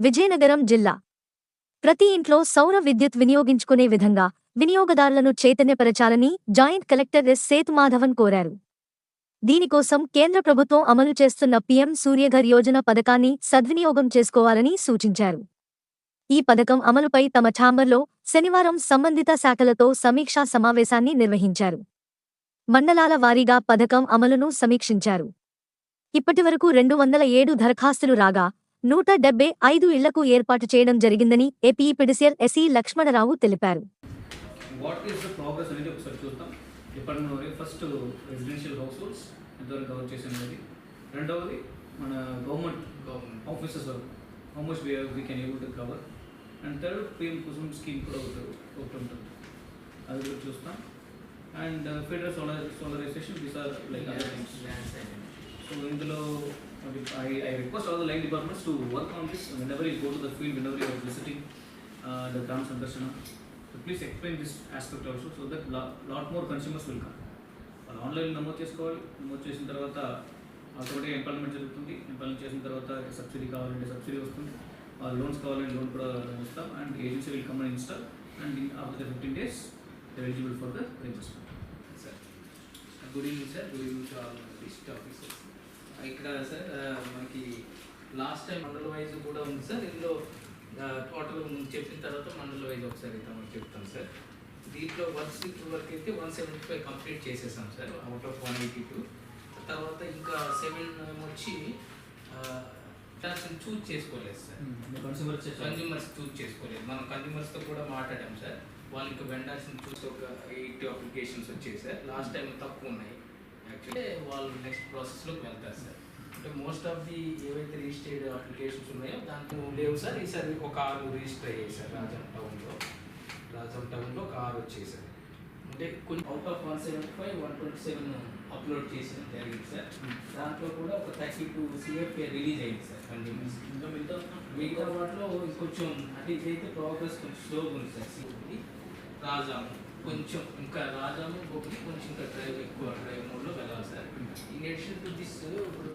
విజయనగరం జిల్లా. ప్రతి ఇంట్లో సౌర విద్యుత్ వినియోగించుకునే విధంగా వినియోగదారులను చైతన్యపరచాలని జాయింట్ కలెక్టర్ ఎస్. సేతుమాధవన్ కోరారు. దీనికోసం కేంద్ర ప్రభుత్వం అమలు చేస్తున్న పీఎం సూర్యఘర్ యోజన పథకాన్ని సద్వినియోగం చేసుకోవాలని సూచించారు. ఈ పథకం అమలుపై తమ ఛాంబర్లో శనివారం సంబంధిత శాఖలతో సమీక్షా సమావేశాన్ని నిర్వహించారు. మండలాల వారీగా పథకం అమలును సమీక్షించారు. ఇప్పటివరకు రెండు వందల ఏడు దరఖాస్తులు రాగా నూట డెబ్బై ఐదు ఇళ్ళకు ఏర్పాటు చేయడం జరిగిందని ఏపీ పిడిసియర్ ఎస్ఈ లక్ష్మణరావు తెలిపారు. వాట్ ఈస్ ద ప్రోగ్రెస్ అనేది ఒకసారి చూద్దాం. డిపార్ట్మెంట్ వరకు ఫస్ట్ రెసిడెన్షియల్ హౌస్ హోల్డ్స్ ఎంతవరకు కవర్ చేసాం అనేది రెండవది మన గవర్నమెంట్ గవర్నమెంట్ ఆఫీసెస్ వరకు how much we we can able to cover and third PM Kusum scheme కూడా ఒకటి ఒకటి ఉంటుంది. అది కూడా చూస్తాం. And federal solar solarization these are like other things so ఇందులో I I request all the line departments to work on this whenever you go to the field whenever you visiting the గ్రామ సందర్శన so please explain this aspect also so that lot more consumers will come వాళ్ళు online నమోదు చేసుకోవాలి. నమోదు చేసిన తర్వాత automatic employment జరుగుతుంది. Employment చేసిన తర్వాత సబ్సిడీ కావాలంటే సబ్సిడీ వస్తుంది. లోన్స్ కావాలంటే లోన్ కూడా ఇస్తాం and agency will come and install and after the fifteen days eligible for the register good evening sir good evening to all district officers ఇక్కడ sir మనకి లాస్ట్ టైం మండల wise కూడా ఉంది sir. ఇందులో total చెప్పిన తర్వాత మండల వైజ్ ఒకసారి తమకు చెప్తాం సార్. దీంట్లో వర్క్స్ ఇప్పుడు వరకు అయితే వన్ సెవెంటీ ఫైవ్ కంప్లీట్ చేసేసాం sir out of one eighty two తర్వాత ఇంకా సెవెన్ వచ్చి చూజ్ చేసుకోలేదు సార్. కన్స్యూమర్ కన్జ్యూమర్స్ చూస్ చేసుకోలేదు. మనం కన్జ్యూమర్స్తో కూడా మాట్లాడాం సార్. వాళ్ళకి వెండర్స్ని చూసి ఒక ఎయిట్ అప్లికేషన్స్ వచ్చాయి సార్. లాస్ట్ టైం తక్కువ ఉన్నాయి. యాక్చువల్లీ వాళ్ళు నెక్స్ట్ ప్రాసెస్లోకి వెళ్తారు సార్. అంటే మోస్ట్ ఆఫ్ ది ఏవైతే రిజిస్టర్డ్ అప్లికేషన్స్ ఉన్నాయో దాంట్లో లేవు సార్. ఈసారి ఒక ఆరు రిజిస్టర్ అయ్యాయి సార్ రాజం టౌన్లో రాజం టౌన్లో ఒక ఆరు వచ్చాయి సార్. అంటే కొన్ని out of one seventy five one twenty seven upload చేసిన జరిగింది సార్. దాంట్లో కూడా ఒక థర్టీ టూ సిఎఫ్ఏ రిలీజ్ అయింది సార్. కన్జ్యూమర్స్ ఇంకా మిగతా మిగతా వాటిలో కొంచెం అంటే ఇదైతే ప్రోగ్రెస్ కొంచెం స్లోగా ఉంది సార్. ఒకటి రాజాము. కొంచెం ఇంకా రాజాము ఒకటి కొంచెం ఇంకా డ్రైవ్ ఎక్కువ డ్రైవ్ మోడ్లో వెళ్ళాలి sir. In addition to this ఇప్పుడు